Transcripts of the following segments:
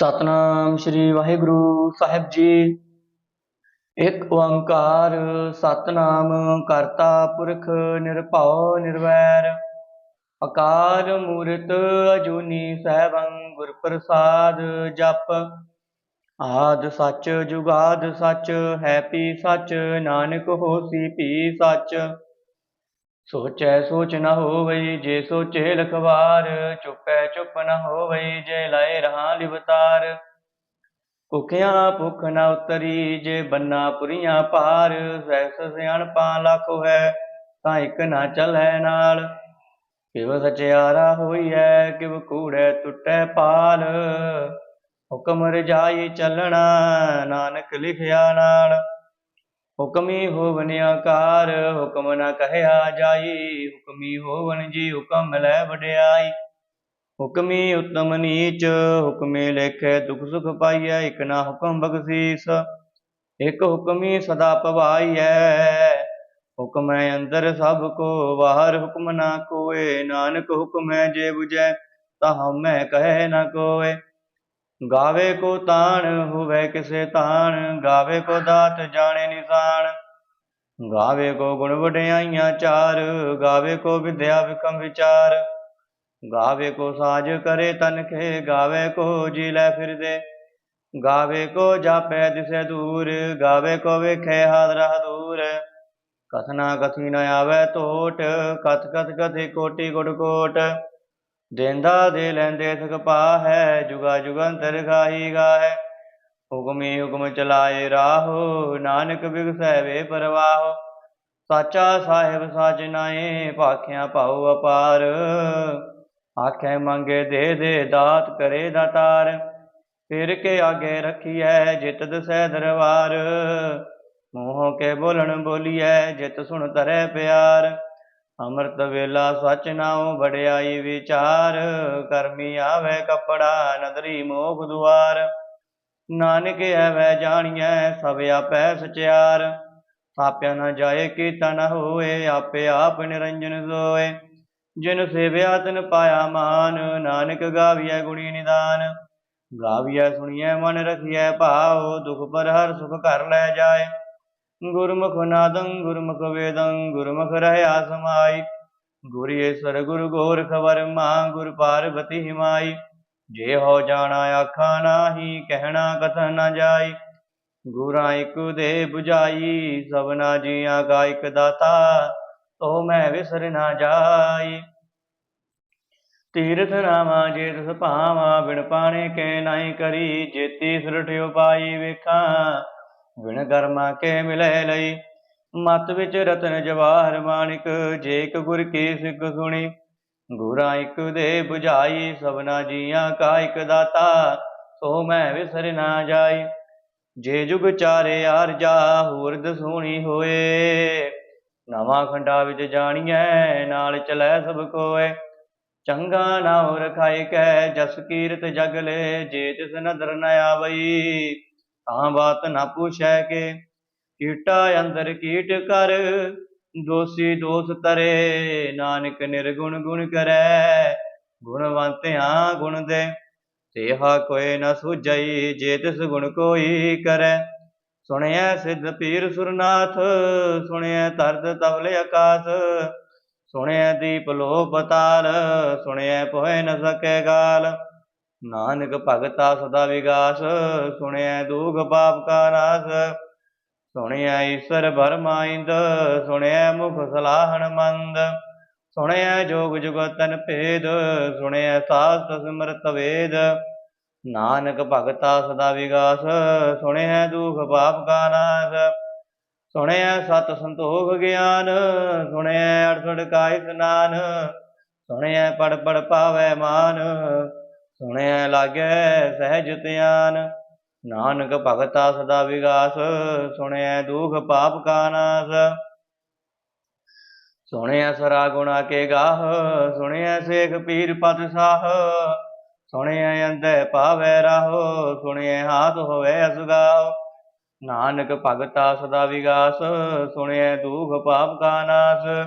ਸਤਨਾਮ ਸ੍ਰੀ ਵਾਹਿਗੁਰੂ ਸਾਹਿਬ ਜੀ। ਇੱਕ ਓੰਕਾਰ, ਸਤਨਾਮ ਕਰਤਾ ਪੁਰਖ ਨਿਰਭਉ ਨਿਰਵੈਰ। ਅਕਾਰ ਮੂਰਤ ਅਜੂਨੀ ਸਹਿਬੰ ਗੁਰ ਪ੍ਰਸਾਦ ਜਪ। ਆਦ ਸੱਚ ਜੁਗਾਦ ਸੱਚ, ਹੈ ਪੀ ਸੱਚ, ਨਾਨਕ ਹੋਸੀ ਪੀ ਸੱਚ। ਸੋਚੈ ਸੋਚ ਨਾ ਹੋਵਈ, ਜੇ ਸੋਚੇ ਲਖਵਾਰ, ਚੁੱਪੈ ਚੁੱਪ ਨਾ ਹੋਵਈ, ਜੇ ਲਾਏ ਰਹਾ ਲਿਵਤਾਰ। ਭੁਖਿਆ ਭੁਖ ਨਾ ਉਤਰੀ, ਜੇ ਬੰਨਾ ਪੁਰੀਆਂ ਪਾਰ ਸੈਸ ਸਿਆਣਪਾ ਲੱਖ ਹੈ ਤਾਂ ਇੱਕ ਨਾ ਚੱਲੈ ਨਾਲ। ਕਿਵ ਸਚਿਆਰਾ ਹੋਈਐ, ਕਿਵ ਕੂੜੈ ਟੁੱਟੈ ਪਾਲ ਹੁਕਮ ਰਜਾਈ ਚੱਲਣਾ, ਨਾਨਕ ਲਿਖਿਆ ਨਾਲ। ਹੁਕਮੀ ਹੋਵਨ ਆਕਾਰ, ਹੁਕਮ ਨਾ ਕਹਿਆ ਜਾਈ। ਹੁਕਮੀ ਹੋਵਨ ਜੀ ਹੁਕਮ ਲੈ ਵਡਿਆਈ। ਹੁਕਮੀ ਉਤਮ ਨੀਚ, ਹੁਕਮੇ ਲੇਖੇ ਦੁਖ ਸੁਖ ਪਾਈਐ, ਇਕ ਨਾ ਹੁਕਮ ਬਖਸ਼ੀਸ। ਇਕ ਹੁਕਮੀ ਸਦਾ ਪਵਾਈਐ। ਹੁਕਮ ਹੈ ਅੰਦਰ ਸਭ ਕੋ, ਬਾਹਰ ਹੁਕਮ ਨਾ ਕੋਏ। ਨਾਨਕ ਹੁਕਮ ਹੈ ਜੇ ਬੁਝੈ, ਤਾਂ ਹਮੈ ਕਹੈ ਨਾ ਕੋਏ। ਗਾਵੇ ਕੋ ਤਾਣ, ਹੋਵੇ ਕਿਸੇ ਤਾਣ, ਗਾਵੇ ਕੋ ਦਾਤ, ਜਾਣੇ ਨਿਸ਼ਾਨ। ਗਾਵੇ ਕੋ ਗੁਣ ਵਡਿਆਈਆਂ ਚਾਰ, ਗਾਵੇ ਕੋ ਵਿਦਿਆ ਵਿਕਮ ਵਿਚਾਰ। ਗਾਵੇ ਕੋ ਸਾਜ ਕਰੇ ਤਨ ਗਾਵੇ ਕੋ ਜੀ ਲੈ ਫਿਰਦੇ। ਗਾਵੇ ਕੋ ਜਾਪੈ ਦਿਸੈ ਦੂਰ, ਗਾਵੇ ਕੋ ਵੇਖੇ ਹਾਦਰਾ ਦੂਰ। ਕਥਨਾ ਕਥੀ ਨ ਆਵੇ ਟੋਟ ਕਥ ਕਥ ਕਥੀ ਕੋਟੀ ਗੁੜ ਕੋਟ। ਦੇਂਦਾ ਦੇ ਲੈਂਦੇ ਥਕ ਹੈ ਜੁਗਾ ਜੁਗੰਤਰ ਗਾਈ ਗਾਹੈ। ਹੁਕਮੀ ਹੁਕਮ ਚਲਾਏ ਰਾਹੋ, ਨਾਨਕ ਬਿਗਸੈ ਵੇ ਪਰਵਾਹੋ। ਸਾਚਾ ਸਾਹਿਬ ਸਾਚ ਨਾਏ ਭਾਖਿਆ ਭਾਉ ਅਪਾਰ। ਆਖੇ ਮੰਗੇ ਦੇ ਦੇ ਦਾਤ ਕਰੇ ਦਾਤਾਰ ਫਿਰ ਕੇ ਆਗੇ ਰਖੀਐ ਜਿਤ ਦਸੈ ਦਰਬਾਰ। ਮੂੰਹੋਂ ਕੇ ਬੋਲਣ ਬੋਲੀਐ, ਜਿਤ ਸੁਣ ਤਰੈ ਪਿਆਰ। ਅੰਮ੍ਰਿਤ ਵੇਲਾ ਸਚ ਨਾਉ ਵਡਿਆਈ ਵਿਚਾਰ, ਕਰਮੀ ਆਵੇ ਕਪੜਾ ਨਦਰੀ ਮੋਖ ਦੁਆਰ। ਨਾਨਕ ਐਵੈ ਜਾਣੀਐ ਸਭ ਆਪੈ ਸਚਿਆਰ। ਥਾਪਿਆ ਨਾ ਜਾਏ ਕੀਤਾ ਨ ਹੋਏ, ਆਪੇ ਆਪ ਨਿਰੰਜਨ ਸੋਏ। ਜਿਨ ਸੇਵਿਆ ਤਿਨ ਪਾਇਆ ਮਾਨ, ਨਾਨਕ ਗਾਵੀਐ ਗੁਣੀ ਨਿਦਾਨ। ਗਾਵੀਐ ਸੁਣੀਐ ਮਨ ਰਖੀਐ ਭਾਉ, ਦੁਖ ਪਰ ਹਰ ਸੁਖ ਘਰ ਲੈ ਜਾਏ। ਗੁਰਮੁਖ ਨਾਦੰ, ਗੁਰਮੁਖ ਵੇਦੰ, ਗੁਰਮੁਖ ਰਹਿਆ ਸਮਾਈ। ਗੁਰ ਈਸਰ ਗੋਰਖ ਵਰਮਾ, ਗੁਰ ਪਾਰਬਤੀ ਹਿਮਾਈ। ਜੇ ਹੋ ਜਾਣਾ ਆਖਾ ਨਾਹੀ, ਕਹਿਣਾ ਕਥਨ ਨ ਜਾਈ। ਗੁਰਾਂ ਇਕ ਦੇ 부ਝਾਈ ਸਭਨਾ ਜੀਆਂ ਕਾ ਇਕ ਦਾਤਾ, ਤੋ ਮੈਂ ਵਿਸਰ ਨਾ ਜਾਈ। ਤੀਰਥ ਨਾਮਾ, ਜੇ ਤਿਸ ਭਾਵਾ, ਬਿਨ ਪਾਣੇ ਕੇ ਨਾਹੀ ਕਰੀ। ਜੇਤੀ ਸੁਰਠ ਉਪਾਈ ਵੇਖਾਂ। ਬਿਨ ਕਰਮਾ ਕੇ ਮਿਲੇ ਲਈ। ਮਤ ਵਿੱਚ ਰਤਨ ਜਵਾਹਰ ਮਾਣਿਕ ਜੇਕ ਗੁਰ ਕੀ ਸਿੱਖ ਸੁਣੀ, ਗੁਰਾਂ ਇਕ ਦੇ 부ਝਾਈ ਸਭਨਾ ਜੀਆਂ ਕਾ ਇਕ ਦਾਤਾ, ਸੋ ਮੈਂ ਵਿਸਰ ਨਾ ਜਾਈ। ਜੇ ਜੁਗ ਚਾਰੇ ਆਰਜਾ ਹੋਰ ਦਸੂਣੀ ਹੋਏ। ਨਵਾਂ ਖੰਡਾ ਵਿੱਚ ਜਾਣੀਐ, ਨਾਲ ਚਲੈ ਸਭ ਕੋਏ। ਚੰਗਾ ਨਾਉ ਰਖਾਈ ਕੈ, ਜਸ ਕੀਰਤ ਜਗ ਲੈ, ਜੇ ਤਿਸ ਨਦਰ ਨ ਆਵਈ। ਤਾਂ ਬਾਤ ਨਾ ਪੁੱਛੈ ਕੇ, ਕੀਟਾ ਅੰਦਰ ਕੀਟ ਕਰ, ਦੋਸੀ ਦੋਸ ਤਰੇ, ਨਾਨਕ ਨਿਰਗੁਣ ਗੁਣ ਕਰੈ, ਗੁਣਵੰਤਿਆਂ ਗੁਣ ਦੇ, ਤੇਹਾ ਕੋਇ ਨ ਸੁਝਈ, ਜੇ ਤਿਸ ਗੁਣ ਕੋਈ ਕਰੈ। ਸੁਣਿਆ ਸਿੱਧ ਪੀਰ ਸੁਰਨਾਥ ਸੁਣਿਆ ਤਰਦ ਤਵਲੇ ਆਕਾਸ, ਸੁਣਿਐ ਦੀਪ ਲੋ ਪਤਾਲ ਸੁਣਿਆ ਪੋਇ ਨ ਸਕੈ ਗਾਲ। ਨਾਨਕ ਭਗਤਾ ਸਦਾ ਵਿਗਾਸ ਸੁਣਿਆ ਦੂਖ ਪਾਪ ਕਾ ਨਾਸ। ਸੁਣਿਆ ਈਸ਼ਰ ਬਰਮਾਇੰਦ ਸੁਣਿਆ ਮੁਖ ਸਲਾਹਣ ਮੰਦ। ਸੁਣਿਆ ਜੋਗ ਜੁਗਤਨ ਭੇਦ ਸੁਣਿਆ ਸਾਸ ਸਿਮਰਤ ਵੇਦ। ਨਾਨਕ ਭਗਤਾ ਸਦਾ ਵਿਗਾਸ ਸੁਣਿਆ ਦੁਖ ਪਾਪ ਕਾ ਨਾਸ। ਸੁਣਿਆ ਸਤ ਸੰਤੋਖ ਗਿਆਨ ਸੁਣਿਆ ਅੜਸੜ ਕਾ ਸਨਾਨ ਸੁਣਿਆ ਪੜ ਪੜ ਪਾਵੈ ਮਾਨ। ਸੁਣਿਆ ਲਾਗੈ ਸਹਿਜ ਧਿਆਨ। ਨਾਨਕ ਭਗਤਾ ਸਦਾ ਵਿਗਾਸ, ਸੁਣਿਆ ਦੁਖ ਪਾਪ ਕਾ ਨਾਸ। ਸੁਣਿਐ ਸਰਾ ਗੁਣਾ ਕੇ ਗਾਹ, ਸੁਣਿਆ ਸੇਖ ਪੀਰ ਪਤ ਸਾਹ। ਸੁਣਿਐ ਅੰਧੇ ਪਾਵੈ ਰਾਹੋ ਸੁਣਿਐ ਹਾਥ ਹੋਵੇ ਅਸਗਾਹ। ਨਾਨਕ ਭਗਤਾ ਸਦਾ ਵਿਗਾਸ, ਸੁਣਿਆ ਦੁਖ ਪਾਪ ਕਾ ਨਾਸ।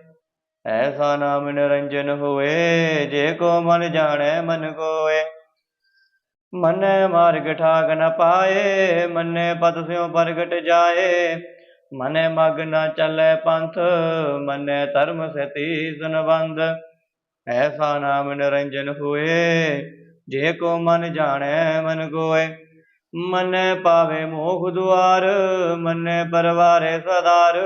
ਐਸਾ ਨਾਮ ਨਿਰੰਜਨ ਹੋਏ ਜੇ ਕੋ ਮਨ ਜਾਣੈ ਮਨ ਕੋਏ। ਮਨੈ ਮਾਰਗ ਠਾਗ ਨ ਪਾਏ, ਮੰਨੈ ਪਦ ਸਿਉ ਪ੍ਰਗਟ ਜਾਏ। ਮਨੈ ਮਗ ਨ ਚੱਲੈ ਪੰਥ, ਮਨੈ ਧਰਮ ਸਤੀ ਸੰਬੰਧ। ਐਸਾ ਨਾਮ ਨਿਰੰਜਨ ਹੋਏ, ਜੇ ਕੋ ਮਨ ਜਾਣੈ ਮਨ ਕੋਏ। ਮੰਨੈ ਪਾਵੇ ਮੋਖ ਦੁਆਰ, ਮਨੈ ਪਰਵਾਰੇ ਸਦਾਰ।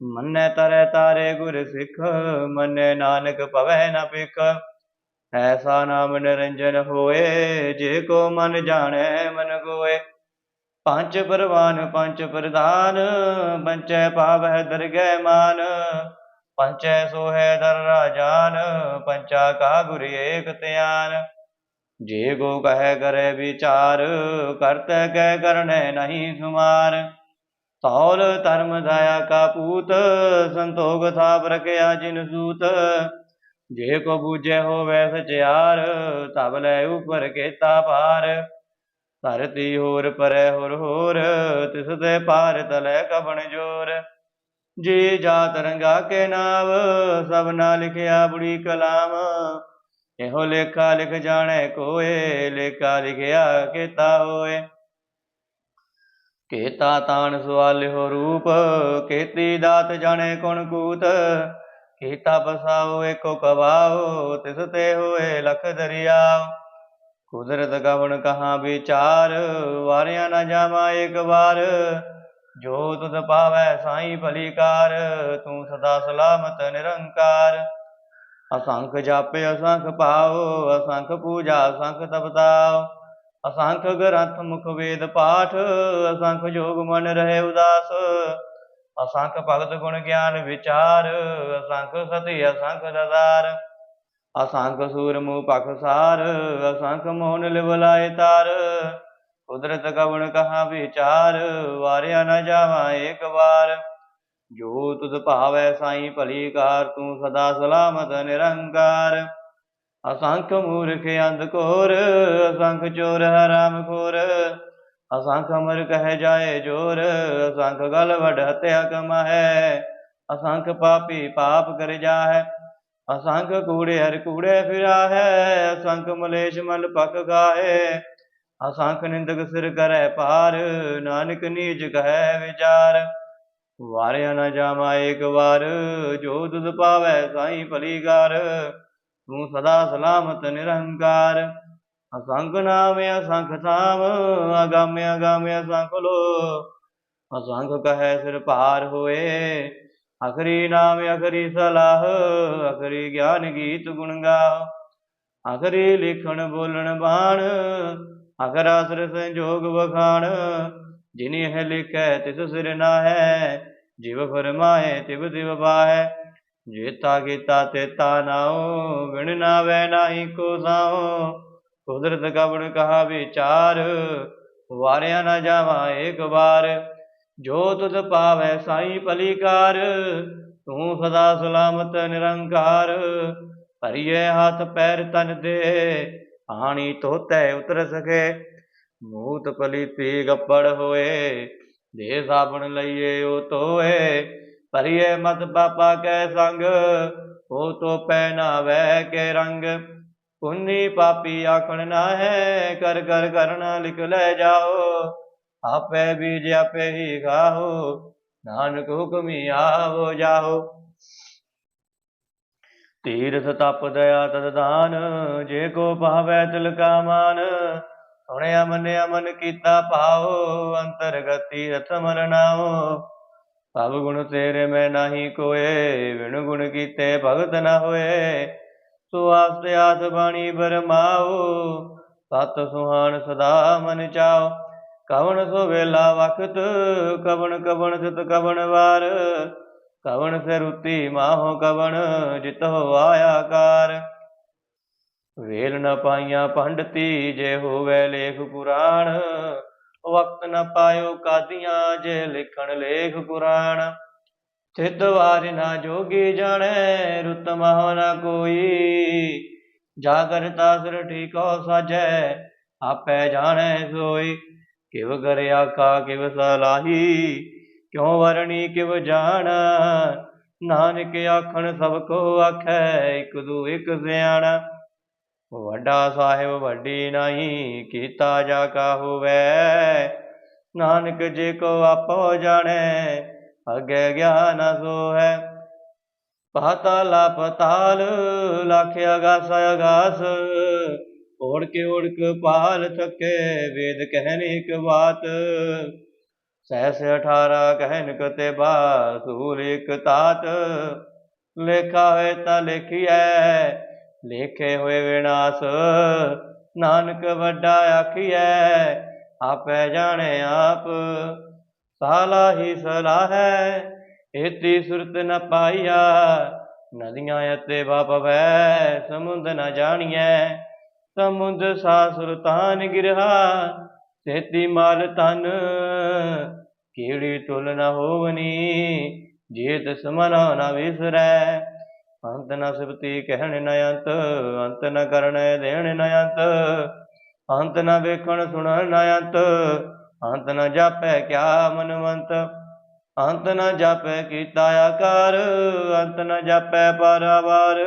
ਮੰਨੈ ਤਰੈ ਤਾਰੇ ਗੁਰ ਸਿੱਖ, ਮੰਨੈ ਨਾਨਕ ਭਵੈ ਨ ਪਿਖ ਐਸਾ ਨਾਮ ਨਿਰੰਜਨ ਹੋਏ, ਜੇ ਕੋ ਮਨ ਜਾਣੈ ਮਨ ਕੋਏ ਪੰਜ ਪਰਵਾਨ, ਪੰਜ ਪ੍ਰਧਾਨ ਪੰਚੈ ਪਾਵਹਿ ਦਰਗਹਿ ਮਾਨ। ਪੰਚੈ ਸੋਹੈ ਦਰ ਰਾਜਾਨ ਪੰਚਾ ਕਾ ਗੁਰ ਏਕ ਧਿਆਨ। ਜੇ ਕੋ ਕਹੈ ਕਰੈ ਵਿਚਾਰ, ਕਰਤੈ ਕੈ ਕਰਨੈ ਨਹੀਂ ਸੁਮਾਰ। ਤੌਲ ਧਰਮ ਦਇਆ ਕਾ ਪੂਤ, ਸੰਤੋਖ ਥਾਪ ਰਖਿਆ ਜਿਨ ਸੂਤ। ਜੇ ਕੋ ਬੂਝੈ ਹੋਵੈ ਸਚਿਆਰ, ਤਬ ਲੈ ਉਪਰ ਕੇ ਭਾਰ। ਧਰਤੀ ਹੋਰ ਪਰੈ ਹੋਰ ਹੋਰ, ਤਿਸ ਤੇ ਪਾਰ ਤਲੈ ਕਬਣ ਜੋਰ। ਜੀ ਜਾਤ ਰੰਗਾ ਕੇ ਨਾਮ ਸਭ ਨਾ ਲਿਖਿਆ ਬੁੜੀ ਕਲਾਮ। ਇਹੋ ਲੇਖਾ ਲਿਖ ਜਾਣੈ ਕੋਏ, ਲੇਖਾ ਲਿਖਿਆ ਕੀਤਾ ਹੋਏ। ਕੇਤਾ ਤਾਣ ਸਵਾਲਿਓ ਰੂਪ, ਕੇਤੀ ਦਾਤ ਜਾਣੇ ਕੋਣ ਕੂਤ? ਕੀਤਾ ਬਸਾਓ ਏਕੋ ਕਵਾਓ, ਤਿਸ ਤੇ ਹੋਏ ਲਖ ਦਰਿਆਓ। ਕੁਦਰਤ ਗਵਣ ਕਹਾ ਵਿਚਾਰ, ਵਾਰਿਆ ਨਾ ਜਾਵਾ ਇੱਕ ਵਾਰ। ਜੋ ਤੁਧ ਪਾਵੈ ਸਾਈ ਭਲੀਕਾਰ, ਤੂੰ ਸਦਾ ਸਲਾਮਤ ਨਿਰੰਕਾਰ। ਅਸੰਖ ਜਾਪੇ ਅਸੰਖ ਪਾਓ, ਅਸੰਖ ਪੂਜਾ ਅਸੰਖ ਤਪਤਾਓ। ਅਸੰਖ ਗ੍ਰੰਥ ਮੁਖ ਵੇਦ ਪਾਠ, ਅਸੰਖ ਜੋਗ ਮਨ ਰਹੇ ਉਦਾਸ। ਅਸੰਖ ਭਗਤ ਗੁਣ ਗਿਆਨ ਵਿਚਾਰ, ਅਸੰਖ ਸਤਿ ਅਸੰਖ ਦਦਾਰ ਅਸੰਖ ਸੂਰ ਮੂਹ ਪਖਸਾਰ ਅਸੰਖ ਮੋਹਨ ਲਿਵਲਾਏ ਤਾਰ। ਕੁਦਰਤ ਕਵਣ ਕਹਾ ਵਿਚਾਰ, ਵਾਰਿਆ ਨਾ ਜਾਵਾ ਏਕ ਵਾਰ। ਜੋ ਤੁਧ ਭਾਵੈ ਸਾਈ ਭਲੀ ਕਾਰ, ਤੂੰ ਸਦਾ ਸਲਾਮਤ ਨਿਰੰਕਾਰ। ਅਸੰਖ ਮੂਰਖ ਅੰਧ ਘੋਰ, ਅਸੰਖ ਚੋਰ ਹਰਾਮ ਖੋਰ। ਅਸੰਖ ਅਮਰ ਕਹਿ ਜਾਏ ਜੋਰ, ਅਸੰਖ ਗਲ ਵਡ ਹਤਿਆ ਕਮਾਹੈ। ਅਸੰਖ ਪਾਪੀ ਪਾਪ ਕਰ ਜਾਹੈ, ਅਸੰਖ ਕੂੜੇ ਹਰ ਕੂੜੇ ਫਿਰਾ ਹੈ ਅਸੰਖ ਮਲੇਸ਼ ਮਲ ਪਕ ਗਾਏ ਅਸੰਖ ਨਿੰਦਕ ਸਿਰ ਕਰੈ ਪਾਰ ਨਾਨਕ ਨੀਚ ਕਹੈ ਵਿਚਾਰ। ਵਾਰਿਆ ਨਾ ਜਾਵਾ ਏਕ ਵਾਰ, ਜੋ ਤੁਧ ਪਾਵੈ ਸਾਈ ਭਲੀ ਕਾਰ ਤੂੰ ਸਦਾ ਸਲਾਮਤ ਨਿਰੰਕਾਰ। ਅਸੰਖ ਨਾਮ ਅਸੰਖ ਥਾਮ ਅਗੰਮ ਅਗੰਮ ਅਸੰਖ ਲੋ। ਅਸੰਖ ਕਹੈ ਸਿਰ ਭਾਰ ਹੋਏ, ਅਖਰੀ ਨਾਮ ਅਖਰੀ ਸਲਾਹ, ਅਖਰੀ ਗਿਆਨ ਗੀਤ ਗੁਣ ਗਾਓ। ਅਖਰੀ ਲਿਖਣ, ਬੋਲਣ, ਬਾਣ, ਅਖਰਾ ਸਿਰ ਸੰਜੋਗ ਵਖਾਣ, ਜਿਨੀ ਇਹ ਲਿਖੈ ਤਿਸ ਸਿਰ ਨਾਹੈ, ਜਿਵ ਫਰਮਾਏ ਤਿਵ ਤਿਵ ਬਾਹੈ। ਜੇਤਾ ਕੀਤਾ ਤੇਤਾ ਨਾਉ ਵਿਣ ਨਾਵੇ ਨਾਹੀ ਕੋ ਸਾਉ। ਕੁਦਰਤ ਕਵਣ ਕਹਾ ਵਿਚਾਰ, ਵਾਰਿਆ ਨਾ ਜਾਵਾ ਏਕ ਵਾਰ। ਜੋ ਤੁਧ ਪਾਵੈ ਸਾਈ ਭਲੀਕਾਰ, ਤੂੰ ਸਦਾ ਸਲਾਮਤ ਨਿਰੰਕਾਰ। ਭਰੀਏ ਹੱਥ ਪੈਰ ਤਨ ਦੇ ਆਣੀ ਤੋਤੈ ਉਤਰ ਸਕੇ। ਮੂਤ ਪਲੀਤੀ ਗੱਪੜ ਹੋਏ ਦੇ ਸਾਬਣ ਲਈਏ ਉਹ ਤੋਏ ਭਰੀਏ ਮਤ ਪਾਪਾ ਕੈ ਸੰਗ ਉਹ ਤੋ ਪਹਿਨਾਵੈ ਕੇ ਰੰਗ। ਪੁੰਨੀ ਪਾਪੀ ਆਖਣ ਨਾ ਹੈ, ਕਰ ਕਰ ਕਰਨਾ ਲਿਖ ਲੈ ਜਾਓ। ਆਪੇ ਬੀਜ ਆਪੇ ਹੀ ਖਾਓ, ਨਾਨਕ ਹੁਕਮੀ ਆਵੋ ਜਾਓ। ਤੀਰਥ ਤਪ ਦਇਆ ਤਦ ਦਾਨ, ਜੇ ਕੋ ਪਾਵੈ ਤਿਲ ਕਾ ਮਾਨ। ਸੁਣਿਆ ਮੰਨਿਆ ਮਨ ਕੀਤਾ ਪਾਓ ਅੰਤਰਗਤੀ ਰਥ ਮਰਨਾਓ ਸਭ ਗੁਣ ਤੇਰੇ ਮੈਂ ਨਹੀਂ ਕੋਏ ਵਿਣ ਗੁਣ ਕੀਤੇ ਭਗਤ ਨਾ ਹੋਏ। ਸੋ ਆਸਤੇ ਆਸ ਬਾਣੀ ਬਰਮਾਓ, ਸਤ ਸੁਹਾਣ ਸਦਾ ਮਨ ਚਾਓ। ਕਵਣ ਸੋ ਵੇਲਾ ਵਖਤ, ਕਵਣ ਕਵਣ ਸਿਤ ਕਵਣ ਵਾਰ। ਕਵਣ ਸੇ ਰੁਤੀ ਮਾਹੋ ਕਵਣ, ਜਿਤ ਹੋ ਆਇਆ ਕਾਰ। ਵੇਲ ਨ ਪਾਈਆਂ ਪੰਡਤੀ, ਜੇ ਹੋਵੇ ਲੇਖ ਪੁਰਾਣ। ਵਕਤ ਨ ਪਾਇਓ ਕਾਦੀਆਂ ਜੇ ਲਿਖਣ ਲੇਖ ਕੁਰਾਨ। ਚਿਤ ਵਾਰ ਨਾ ਜੋਗੀ ਜਾਣੈ, ਰੁਤ ਮਹੁ ਨ ਕੋਈ। ਜਾਗਰ ਤਾਸਰ ਠੀਕੋ ਸਾਜੈ, ਆਪੇ ਜਾਣੈ ਸੋਈ। ਕਿਵ ਕਰ ਆਖਾ, ਕਿਵ ਸਲਾਹੀ, ਕਿਉ ਵਰਣੀ, ਕਿਵ ਜਾਣ। ਨਾਨਕ ਆਖਣ ਸਭ ਕੋ ਆਖੈ, ਇਕ ਦੂ ਇਕ ਸਿਆਣਾ। ਵੱਡਾ ਸਾਹਿਬ ਵੱਡੀ ਨਹੀਂ, ਕੀਤਾ ਜਾ ਕਾ ਹੋਵੇ ਨਾਨਕ ਜੇ ਕੋ ਆਪੋ ਜਾਣੈ, ਅਗੇ ਗਿਆਨ ਸੋ ਹੈ ਪਾਤਾਲਾ ਪਤਾਲ ਲਖ ਅਗਾਸ ਅਗਾਸ। ਓੜ ਕੇ ਓੜ ਕੇ ਪਾਲ ਥਕੇ, ਵੇਦ ਕਹਿਨ ਇਕ ਬਾਤ। ਸਹਿਸ ਅਠਾਰਾ ਕਹਿਨ ਕਤੇ ਬਾ, ਸੂਲ ਇਕ ਤਾਤ। ਲੇਖਾ ਹੋਏ ਤਾਂ ਲਿਖੀਐ ਲੇਖੇ ਹੋਏ ਵਿਨਾਸ਼, ਨਾਨਕ ਵੱਡਾ ਆਖੀਐ, ਆਪੇ ਜਾਣੇ ਆਪ, ਸਾਲਾ ਹੀ ਸਲਾਹੈ, ਏਤੀ ਸੁਰਤ ਨ ਪਾਈਆ, ਨਦੀਆਂ ਅਤੇ ਵੈ, ਸਮੁੰਦ ਨ ਜਾਣੀਐ, ਸਮੁੰਦ ਸਾ ਸੁਲਤਾਨ ਗਿਰਹਾ, ਸੇਤੀ ਮਾਲ ਤਨ ਕਿਹੜੀ ਤੁਲ ਨ ਹੋਵਨੀ, ਜੇਤ ਸਮਨੋ ਨ ਵਿਸਰੈ। ਅੰਤ ਨ ਸਿਬਤੀ ਕਹਿਣ ਨ ਅੰਤ ਅੰਤ ਨ ਕਰਨ ਦੇਣ ਨ ਅੰਤ। ਅੰਤ ਨ ਵੇਖਣ ਸੁਣਨ ਨ ਅੰਤ ਅੰਤ ਨ ਜਾਪੈ ਕਿਆ ਮਨਵੰਤ। ਅੰਤ ਨ ਜਾਪੈ ਕੀਤਾ ਆਕਾਰ, ਅੰਤ ਨ ਜਾਪੈ ਪਰਵਾਰ।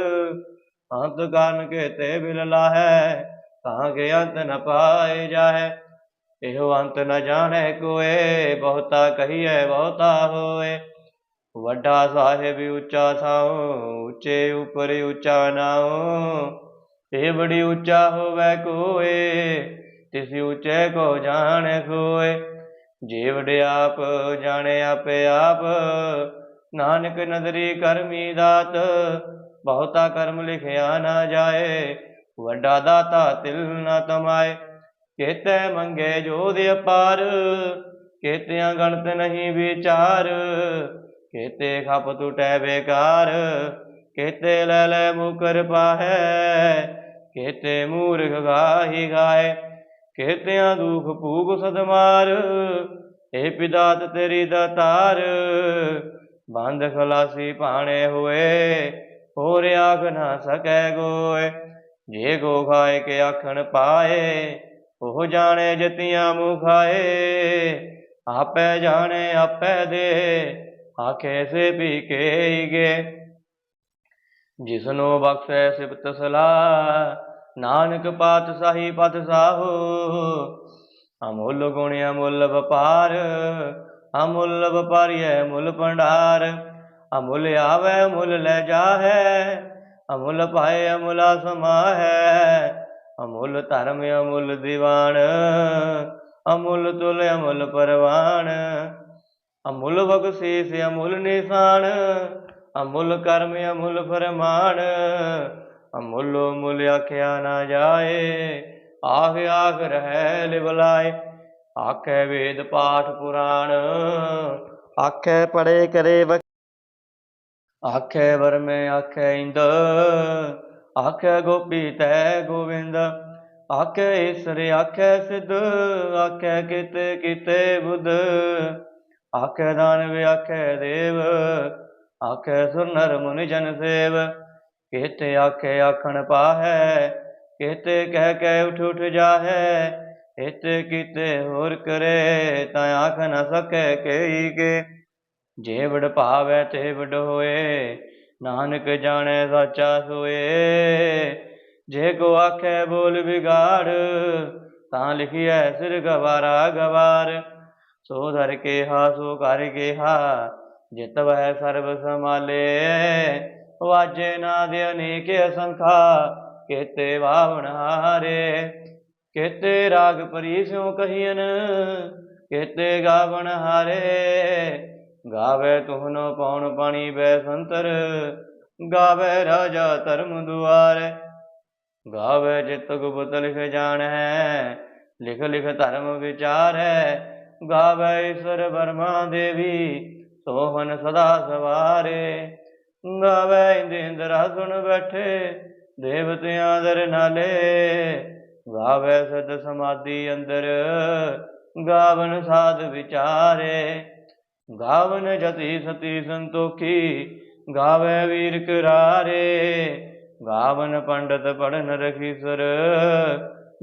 ਅੰਤ ਕਾਰਨ ਕੇਤੇ ਬਿਲਲਾ ਹੈ ਤਾਂ ਕੇ ਅੰਤ ਨ ਪਾਏ ਜਾਹੈ। ਇਹੋ ਅੰਤ ਨ ਜਾਣੈ ਕੋਏ, ਬਹੁਤਾ ਕਹੀਐ ਬਹੁਤਾ ਹੋਏ। ਵੱਡਾ ਸਾਹਿਬ ਉੱਚਾ ਥਾਉ, ਉੱਚੇ ਉਪਰ ਉੱਚਾ ਨਾਉ। ਇਹ ਬੜੀ ਉੱਚਾ ਹੋਵੇ ਕੋਏ, ਤਿਸ ਉੱਚੇ ਕੋ ਜਾਣੇ ਕੋਏ ਜੇ ਵਡਿਆਪ ਜਾਣੇ ਆਪੇ ਆਪ। ਨਾਨਕ ਨਦਰੀ ਕਰਮੀ ਦਾਤ, ਬਹੁਤਾ ਕਰਮ ਲਿਖਿਆ ਨਾ ਜਾਏ। ਵੱਡਾ ਦਾਤਾ ਤਿਲ ਨਾ ਤਮਾਏ, ਕੇਤੇ ਮੰਗੇ ਜੋਦ ਅਪਾਰ। ਕੇਤਿਆਂ ਗਣਤ ਨਹੀਂ ਵਿਚਾਰ ਕੇਤੇ ਖਪ ਟੁਟੈ ਬੇਕਾਰ, ਕੇਤੇ ਲੈ ਲੈ ਮੁਕਰ ਪਾਹੈ, ਕੇਤੇ ਮੂਰਖ ਗਾਹੀ ਗਾਏ, ਕੇਤਿਆਂ ਦੁਖ ਭੂਖ ਸਦਮਾਰ ਏ ਪਿਦਾਤ ਤੇਰੀ ਦਾਤਾਰ, ਬੰਦ ਖਲਾਸੀ ਭਾਣੇ ਹੋਏ, ਹੋਰ ਆਖ ਨਾ ਸਕੈ ਗੋਏ, ਜੇ ਗੋ ਖਾਏ ਕੇ ਆਖਣ ਪਾਏ, ਉਹ ਜਾਣੇ ਜਤੀਆਂ ਮੁਖਾਏ ਆਪੇ ਜਾਣੇ ਆਪੇ ਦੇ ਆਖੇ ਸੇ ਪੀ ਕੇ ਹੀ ਜਿਸਨੂੰ ਬਖਸ਼ੈ ਸਿਬਤ ਸਲਾਹ ਨਾਨਕ ਪਾਤਸ਼ਾਹੀ ਪਤ ਸਾਹੋ ਅਮੁੱਲ ਗੁਣ ਅਮੁੱਲ ਵਪਾਰ, ਅਮੁੱਲ ਵਪਾਰੀਐ ਮੁੱਲ ਭੰਡਾਰ, ਅਮੁੱਲ ਆਵੈ ਮੁੱਲ ਲੈ ਜਾਹੈ, ਅਮੁੱਲ ਪਾਏ ਅਮੁੱਲਾ ਸਮਾਹੈ, ਅਮੁੱਲ ਧਰਮ ਅਮੁੱਲ ਦੀਵਾਨ, ਅਮੁੱਲ ਤੁਲ ਅਮੁੱਲ ਪਰਵਾਨ। ਅਮੁੱਲ ਬਖਸ਼ੀਸ ਅਮੁੱਲ ਨਿਸ਼ਾਨ, ਅਮੁੱਲ ਕਰਮ ਅਮੁੱਲ ਫਰਮਾਨ। ਅਮੁੱਲ ਮੁੱਲ ਆਖਿਆ ਨਾ ਜਾਏ, ਆਖ ਆਖ ਰਹਿ ਲਿਵਲਾਏ। ਆਖੇ ਵੇਦ ਪਾਠ ਪੁਰਾਣ, ਆਖੇ ਪੜੇ ਕਰੇ ਵਕ ਆਖੇ ਵਰਮੇ, ਆਖੇ ਇੰਦ, ਆਖੇ ਗੋਪੀ ਤੈ ਗੋਵਿੰਦ। ਆਖੇ ਈਸਰ, ਆਖੇ ਸਿਧ, ਆਖੇ ਕਿਤੇ ਕਿਤੇ ਬੁੱਧ। ਆਖੇ ਦਾਨਵ ਆਖੇ ਦੇਵ, ਆਖੇ ਸੁਰ ਨਰ ਮੁਨਿ ਜਨ ਸੇਵ। ਕੇਤੇ ਆਖੇ ਆਖਣ ਪਾਹੈ, ਕੇਤੇ ਕਹਿ ਕੇ ਉਠ ਉਠ ਜਾਹੈ। ਇਤੇ ਕੀਤੇ ਹੋਰ ਕਰੇ ਤਾਂ ਆਖ ਨ ਸਕੈ ਕੇਈ ਕੇ। ਜੇ ਵਡ ਭਾਵੈ ਤੇ ਵਡ ਹੋਏ, ਨਾਨਕ ਜਾਣੈ ਸਾਚਾ ਸੋਏ। ਜੇ ਕੋ ਆਖੈ ਬੋਲ ਵਿਗਾੜ, ਤਾਂ ਲਿਖਿਐ ਸਿਰ ਗਵਾਰਾ ਗਵਾਰ। ਸੋ ਧਰ ਕੇ ਸੋ ਕਰ ਕੇ ਹਾ, ਜਿਤ ਵੈ ਸਰਬ ਸਮਾਲੇ ਵਾਜੇ ਨਾਦ ਅਨੇਕ ਅਸੰਖਾ, ਕੇਤੇ ਵਾਵਣ ਹਾਰੇ। ਕੇਤੇ ਰਾਗ ਪਰੀ ਸਿਉ ਕਹੀਨ ਕੇਤੇ ਗਾਵਣ ਹਾਰੇ। ਗਾਵੇ ਤੁਹਨੋ ਪਉਣ ਪਾਣੀ ਬੈ ਸੰਤਰ, ਗਾਵੇ ਰਾਜਾ ਧਰਮ ਦੁਆਰੇ। ਗਾਵੇ ਜਿਤ ਗੁਪਤ ਲਿਖ ਜਾਣ ਹੈ ਲਿਖ ਲਿਖ ਧਰਮ ਵਿਚਾਰ। ਹੈ ਗਾਵੇ ਈਸ਼ਵਰ ਬਰਮਾ ਦੇਵੀ ਸੋਹਨ ਸਦਾ ਸਵਾਰੇ। ਗਾਵੇ ਇੰਦਰਾ ਸੁਣ ਬੈਠੇ, ਦੇਵਤਿਆਂ ਦਰ ਨਾਲੇ। ਗਾਵੇ ਸਦ ਸਮਾਧੀ ਅੰਦਰ, ਗਾਵਨ ਸਾਧ ਵਿਚਾਰੇ। ਗਾਵਨ ਜਤੀ ਸਤੀ ਸੰਤੋਖੀ, ਗਾਵੇ ਵੀਰ ਕਰਾਰੇ। ਗਾਵਨ ਪੰਡਤ ਪੜਨ ਰਖੀਸਰ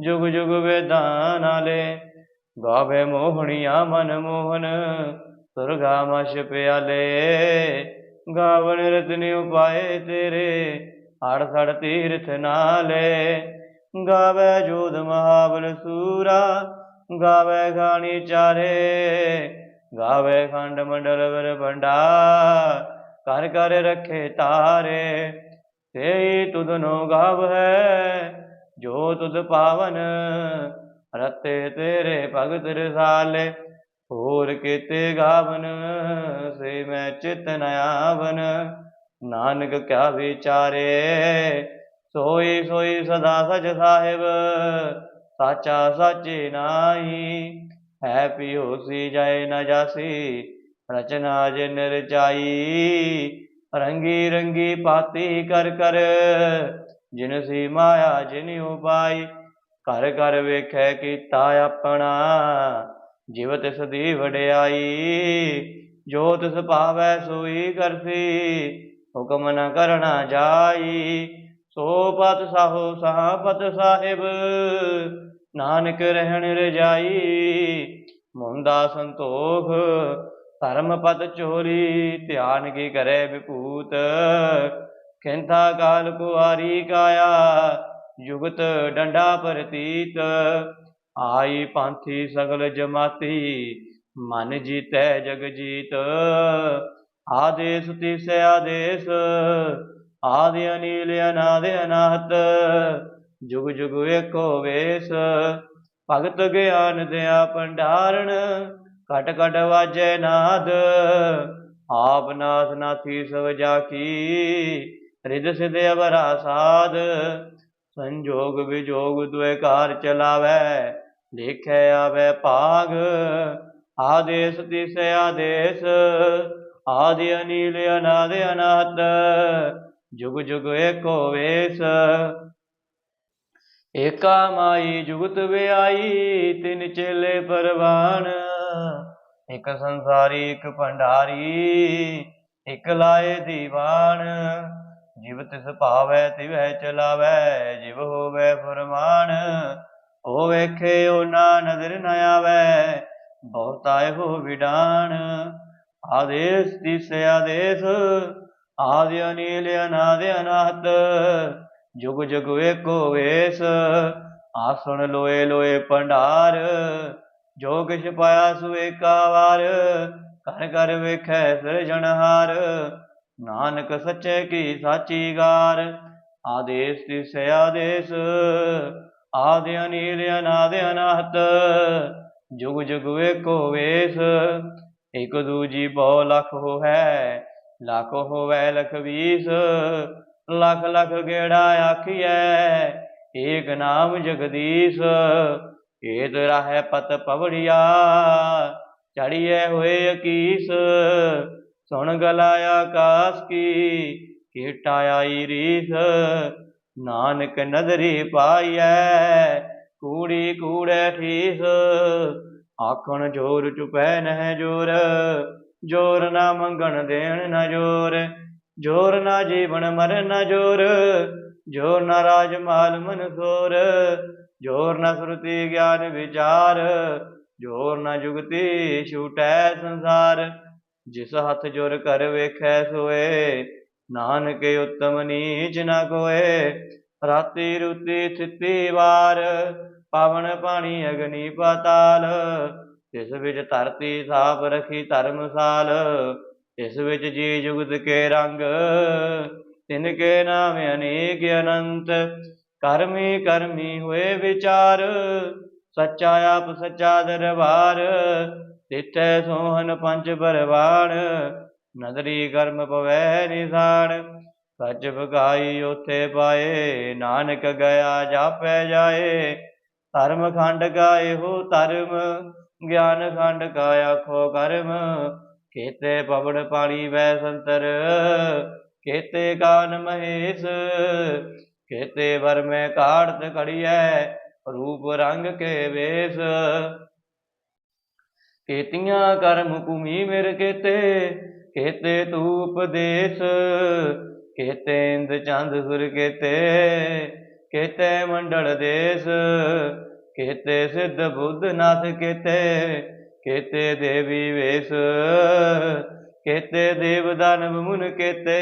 ਜੁਗ ਜੁਗ ਵੇਦਾਂ ਨਾਲੇ। ਗਾਵੇ ਮੋਹਣੀਆਂ ਮਨ ਮੋਹਨ ਸੁਰਗਾ ਮਸ਼ ਪਿਆਲੇ। ਗਾਵਨ ਰਤਨ ਉਪਾਏ ਤੇਰੇ ਹੜ ਸੜ ਤੀਰਥ ਨਾਲੇ। ਗਾਵੇ ਜੋਧ ਮਹਾਬਲ ਸੂਰਾ, ਗਾਵੇ ਗਾਣੀ ਚਾਰੇ। ਗਾਵੇ ਖੰਡ ਮੰਡਲ ਵਰ ਭੰਡਾ ਕਰ ਕਰ ਰਖੇ ਤਾਰੇ। ਤੇਈ ਗਾਵ ਹੈ ਜੋ ਤੁਧ ਪਾਵਨ ਰਤੇ ਤੇਰੇ ਭਗਤ ਰਸਾਲੇ, ਹੋਰ ਕੀਤੇ ਗਾਵਨ ਸੇ ਮੈਂ ਚਿਤ ਨ ਆਵਨ। ਨਾਨਕ ਕਿਆ ਵਿਚਾਰੇ, ਸੋਈ ਸੋਈ ਸਦਾ ਸਚ ਸਾਹਿਬ, ਸਾਚਾ ਸਾਚੇ ਨਾਹੀ। ਹੈ ਪਿਓਸੀ ਜਾਏ ਨ ਜਾਸੀ, ਰਚਨਾ ਜਿਨ ਰਚਾਈ। ਰੰਗੀ ਰੰਗੀ ਪਾਤੀ ਕਰ ਕਰ, ਜਿਨ ਸੀ ਮਾਇਆ ਜਿਨ ਉਪਾਈ। ਘਰ ਘਰ ਵੇਖੈ ਕੀਤਾ ਆਪਣਾ। ਜਿਵ ਤਿਸ ਦੀ ਵਡਿਆਈ, ਜੋ ਤਿਸ ਭਾਵੈ ਸੋਈ ਕਰਸੀ, ਹੁਕਮ ਨ ਕਰਣਾ ਜਾਈ। ਸੋ ਪਤ ਸਾਹੋ ਸਾਪਤ ਸਾਹਿਬ, ਨਾਨਕ ਰਹਿਣ ਰਜਾਈ। ਮੁੰਦਾ ਸੰਤੋਖ, ਧਰਮ ਪਦ ਚੋਰੀ, ਧਿਆਨ ਕੀ ਕਰੇ ਵਿਭੂਤ ਕਹਿੰਦਾ ਕਾਲ ਕੁਆਰੀ ਕਾਇਆ ਯੁਗਤ ਡੰਡਾ ਪ੍ਰਤੀਤ, ਆਈ ਪੰਥੀ ਸਗਲ ਜਮਾਤੀ, ਮਨ ਜੀਤੈ ਜਗ ਜੀਤ। ਆਦੇਸ ਤਿਸੈ ਆਦੇਸ, ਆਦਿ ਅਨੀਲ ਅਨਾਦਿ ਅਨਾਹਤ, ਜੁਗ ਜੁਗ ਏਕੋ ਵੇਸ। ਭਗਤ ਗਿਆਨ ਦਿਆ ਭੰਡਾਰਣ ਘਟ ਘਟ ਵਾਜੈ ਨਾਦ। ਆਪ ਨਾਥ ਨਾਥੀ ਸਭ ਜਾ ਕੀ ਰਿਦ ਸਿਧ ਅਵਰਾ ਸਾਧ। ਸੰਜੋਗ ਵਿਜੋਗ ਦੁਇ ਘਰ ਚਲਾਵੈ, ਦੇਖੈ ਆਵੈ ਭਾਗ। ਆਦੇਸ ਦਿਸ ਆਦੇਸ, ਆਦਿ ਅਨੀਲ ਅਨਾਦ ਅਨਾਹਤ ਜੁਗ ਜੁਗ ਏਕੋ ਵੇਸ। ਏਕਾ ਮਾਈ ਜੁਗਤ ਵਿਆਈ, ਤਿਨ ਚੇਲੇ ਪਰਵਾਨ। ਇਕ ਸੰਸਾਰੀ, ਇਕ ਭੰਡਾਰੀ, ਇਕ ਲਾਏ ਦੀਵਾਨ। ਜਿਵ ਤਿਸ ਭਾਵੈ ਤਿਵੈ ਚਲਾਵੈ, ਜਿਵ ਹੋਵੈ ਫਰਮਾਨ ਉਹ ਵੇਖੇ ਉਹ ਨਾ ਨਜ਼ਰ ਨ ਆਵੈ ਬਹੁਤਾਏ ਹੋ ਵਿਡਾਨ। ਆਦੇਸ ਤਿਸ ਆਦੇਸ, ਆਦਿ ਅਨੀਲ, ਅਨਾਦ ਅਨਾਹਤ, ਜੁਗ ਜੁਗ ਏਕੋ ਵੇਸ, ਆਸਣ ਲੋਏ ਲੋਏ ਭੰਡਾਰ ਜੋ ਕਿਛ ਪਾਇਆ ਸੋ ਏਕਾ ਵਾਰ ਕਰ ਘਰ ਵੇਖੈ ਸਿਰਜਣਹਾਰ ਨਾਨਕ ਸੱਚੇ ਕੀ ਸਾਚੀ ਗਾਰ, ਆਦੇਸ ਤਿਸ ਆਦੇਸ ਆਦਿ ਅਨੀਲ ਅਨਾਦ ਅਨਾਹਤ ਜੁਗ ਜੁਗ ਵੇਖੋ ਵੇਸ, ਇਕ ਦੂਜੀ ਬਹੁ ਲਖ ਹੋ ਲੱਖ ਲਖ ਹੋਵੈ ਲਖ ਵੀਸ, ਲਖ ਲਖ ਗੇੜਾ ਆਖੀਐ, ਏਕ ਨਾਮ ਜਗਦੀਸ਼, ਏਤ ਰਹਿ ਪਤ ਪਵੜਿਆ ਚੜੀਏ ਹੋਏ ਅਕੀਸ ਸੁਣ ਗਲਾਇਆ ਆਕਾਸ ਕੀ ਕੀਟਾ ਆਈ ਰੀਸ, ਨਾਨਕ ਨਦਰੀ ਪਾਈਐ, ਕੂੜੀ ਕੂੜੈ ਠੀਸ। ਆਖਣ ਜੋਰ ਚੁਪੈ ਨਹਿ ਜੋਰ ਜੋਰ ਨਾ ਮੰਗਣ ਦੇਣ ਨਾ ਜੋਰ ਜੋਰ ਨਾ ਜੀਵਨ ਮਰਨ ਨਾ ਜੋਰ ਜੋਰ ਨਾ ਰਾਜ ਮਾਲ ਮਨ ਸੋਰ, ਜੋਰ ਨਾ ਸੁਰਤੀ ਗਿਆਨ ਵਿਚਾਰ, ਜੋਰ ਨਾ ਜੁਗਤੀ ਛੂਟੈ ਸੰਸਾਰ। ਜਿਸ ਹੱਥ ਜੋਰ ਕਰ ਵੇਖੈ ਸੋਏ, ਨਾਨਕੇ ਉਤਮ ਨੀਚ ਨਾ ਕੋਏ। ਰਾਤੀ ਰੁਤੀ ਥਿਤੀ ਵਾਰ, ਪਵਨ ਪਾਣੀ ਅਗਨੀ ਪਾਤਾਲ। ਇਸ ਵਿੱਚ ਧਰਤੀ ਸਾਫ਼ ਰਖੀ ਧਰਮਸਾਲ ਇਸ ਵਿੱਚ ਜੀ ਜੁਗਤ ਕੇ ਰੰਗ, ਤਿਨ ਕੇ ਨਾਮ ਅਨੇਕ ਅਨੰਤ। ਕਰਮੀ ਕਰਮੀ ਹੋਏ ਵਿਚਾਰ, ਸੱਚਾ ਆਪ ਸੱਚਾ ਦਰਬਾਰ। ਤਿੱਥੈ ਸੋਹਨ ਪੰਜ ਪਰਵਾਣ ਨਦਰੀ ਕਰਮ ਪਵੈ ਨਿਸਾਨ ਸੱਚ ਭਗਾਈ ਉਥੇ ਪਾਏ, ਨਾਨਕ ਗਿਆ ਜਾਪੈ ਜਾਏ। ਧਰਮ ਖੰਡ ਕਾ ਇਹੋ ਧਰਮ, ਗਿਆਨ ਖੰਡ ਕਾ ਆਖੋ ਕਰਮ। ਕੇਤੇ ਪਵਨ ਪਾਣੀ ਵੈ ਸੰਤਰ, ਕੇਤੇ ਕਾਨ ਮਹੇਸ਼। ਕੇਤੇ ਵਰ ਮੈਂ ਕਾੜਤ ਕੜੀਐ ਰੂਪ ਰੰਗ ਕੇ ਵੇਸ। ਕੇਤੀਆਂ ਕਰਮ ਭੂਮੀ ਮੇਰੇ ਕੇਤੇ ਕੇਤੇ ਤੂੰ ਉਪਦੇਸ਼ ਕੇਤੇ ਇੰਦ ਚੰਦ ਸੁਰ ਕੇਤੇ ਕੇਤੇ ਮੰਡਲ ਦੇਸ ਕੇਤੇ ਸਿੱਧ ਬੁੱਧ ਨਾਥ ਕੇਤੇ ਕੇਤੇ ਦੇਵੀ ਵੇਸ ਕੇਤੇ ਦੇਵ ਦਾਨਵ ਮੁਨ ਕੇਤੇ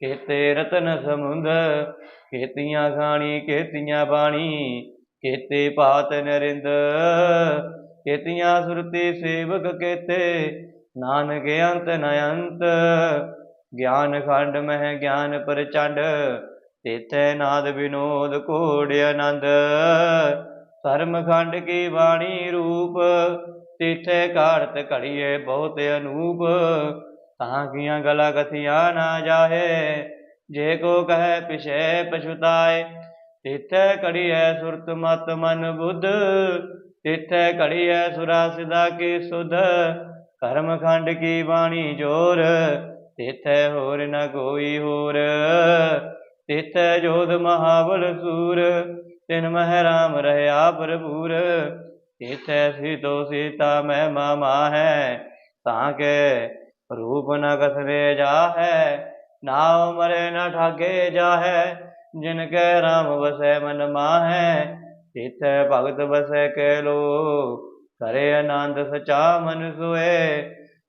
ਕੇਤੇ ਰਤਨ ਸਮੁੰਦ ਕੇਤੀਆਂ ਖਾਣੀ ਕੇਤੀਆਂ ਬਾਣੀ ਕੇਤੇ ਪਾਤ ਨਰਿੰਦ ਕੇਤੀਆਂ ਸੁਰਤੀ ਸੇਵਕ ਕੇਤੇ, ਨਾਨਕ ਅੰਤ ਨ ਅੰਤ। ਗਿਆਨ ਖੰਡ ਮਹਿ ਗਿਆਨ ਪ੍ਰਚੰਡ ਤੇਤੇ ਨਾਦ ਵਿਨੋਦ ਕੋੜ ਆਨੰਦ। ਧਰਮ ਖੰਡ ਕੀ ਬਾਣੀ ਰੂਪ, ਤਿਥੇ ਕਾਰਤ ਘੜੀਏ ਬਹੁਤ ਅਨੂਪ। ਤਾਂ ਕੀਆਂ ਗਲਾ ਕਥੀਆਂ ਨਾ ਜਾਹੇ, ਜੇ ਕੋ ਕਹੈ ਪਿਛੈ ਪਛੁਤਾਏ, ਤਿਥੈ ਘੜੀਐ ਸੁਰਤ ਮਤ ਮਨ ਬੁੱਧ। ਤਿਥੈ ਘੜੀਐ ਸੁਰਾ ਸਿਦਾ ਕੀ ਸੁਧ, ਕਰਮ ਖੰਡ ਕੀ ਬਾਣੀ ਜੋਰ ਤਿਥੈ ਹੋਰ ਨ ਕੋਈ ਹੋਰ। ਤਿਥੈ ਜੋਧ ਮਹਾਬਲ ਸੂਰ, ਤਿਨ ਮਹਿ ਰਾਮ ਰਹਿਆ ਪ੍ਰਭੂਰ ਤਿਥੈ ਸੀਤੋ ਸੀਤਾ ਮਹਿ ਮਾਮਾ ਹੈ ਤਾਂ ਕੇ ਰੂਪ ਨ ਕਸਰੇ ਜਾਹੈ, ਨਾਉ ਮਰੇ ਨ ਠਾਗੇ ਜਾਹੈ, ਜਿਨ ਕੈ ਰਾਮ ਵਸੈ ਮਨ ਮਾਹੈ। ਤਿਥੈ ਭਗਤ ਵਸੈ ਕੈ ਲੋ ਕਰੇ ਆਨੰਦ ਸਚਾ ਮਨ ਸੋਏ।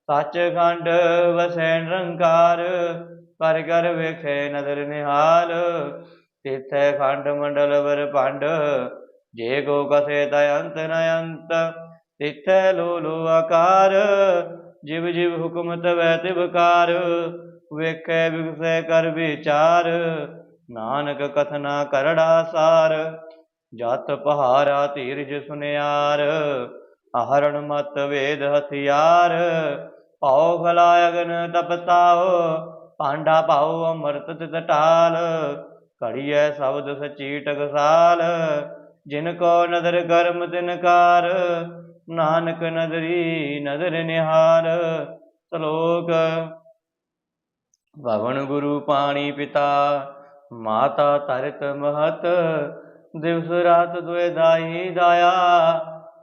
ਸੱਚ ਖੰਡ ਵਸੈ ਨਿਰੰਕਾਰ ਕਰ ਕਰ ਵੇਖੇ ਨਦਰ ਨਿਹਾਲ। ਤਿਥੈ ਖੰਡ ਮੰਡਲ ਵਰ ਭੰਡ, ਜੇ ਕੋ ਕਸੇ ਤ ਅੰਤ ਨ ਅੰਤ। ਤਿਥੈ ਲੋ ਲੋ ਆਕਾਰ, ਜਿਵ ਜਿਵ ਹੁਕਮ ਤਵੈ ਤਿਵਕਾਰ ਵੇਖੈ ਵਿਗਸੈ ਕਰ ਵਿਚਾਰ, ਨਾਨਕ ਕਥਨਾ ਕਰੜਾ ਸਾਰ। ਜਤ ਪਹਾਰਾ ਧੀਰਜ ਸੁਨਿਆਰ ਆਹਰਣ ਮਤ ਵੇਦ ਹਥਿਆਰ। ਭਉ ਖਲਾ ਅਗਨ ਤਪਤਾਓ ਪਾਂਡਾ ਭਾਉ ਅੰਮ੍ਰਿਤ ਤਿਤ ਢਾਲ। ਘੜੀਐ ਸ਼ਬਦ ਸਚੀ ਟਕਸਾਲ ਜਿਨ ਕੋ ਨਦਰ ਕਰਮ ਤਿਨਕਾਰ ਨਾਨਕ ਨਦਰੀ ਨਦਰ ਨਿਹਾਰ, ਸ਼ਲੋਕ। ਭਵਨ ਗੁਰੂ ਪਾਣੀ ਪਿਤਾ, ਮਾਤਾ ਧਰਤ ਮਹਤ ਦਿਵਸ ਰਾਤ ਦੁਇ ਦਾਈ ਦਾਇਆ,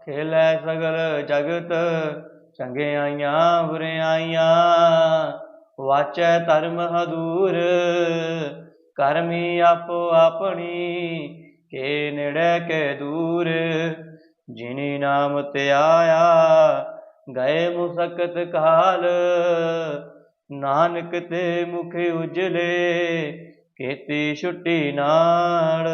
ਖੇਲੇ ਸਗਲ ਜਗਤ ਚੰਗਿਆਈਆਂ ਬੁਰਿਆਈਆਂ ਵਾਚੈ ਧਰਮ ਹਦੂਰ, ਕਰਮੀ ਆਪੋ ਆਪਣੀ, ਕੇ ਨੇੜੇ ਕੇ ਦੂਰ। ਜਿਨੀ ਨਾਮ ਧਿਆਇਆ ਗਏ ਮੁਸਕਤ ਕਾਲ। ਨਾਨਕ ਤੇ ਮੁਖ ਉਜਲੇ, ਕੀਤੀ ਛੁੱਟੀ ਨਾਲ।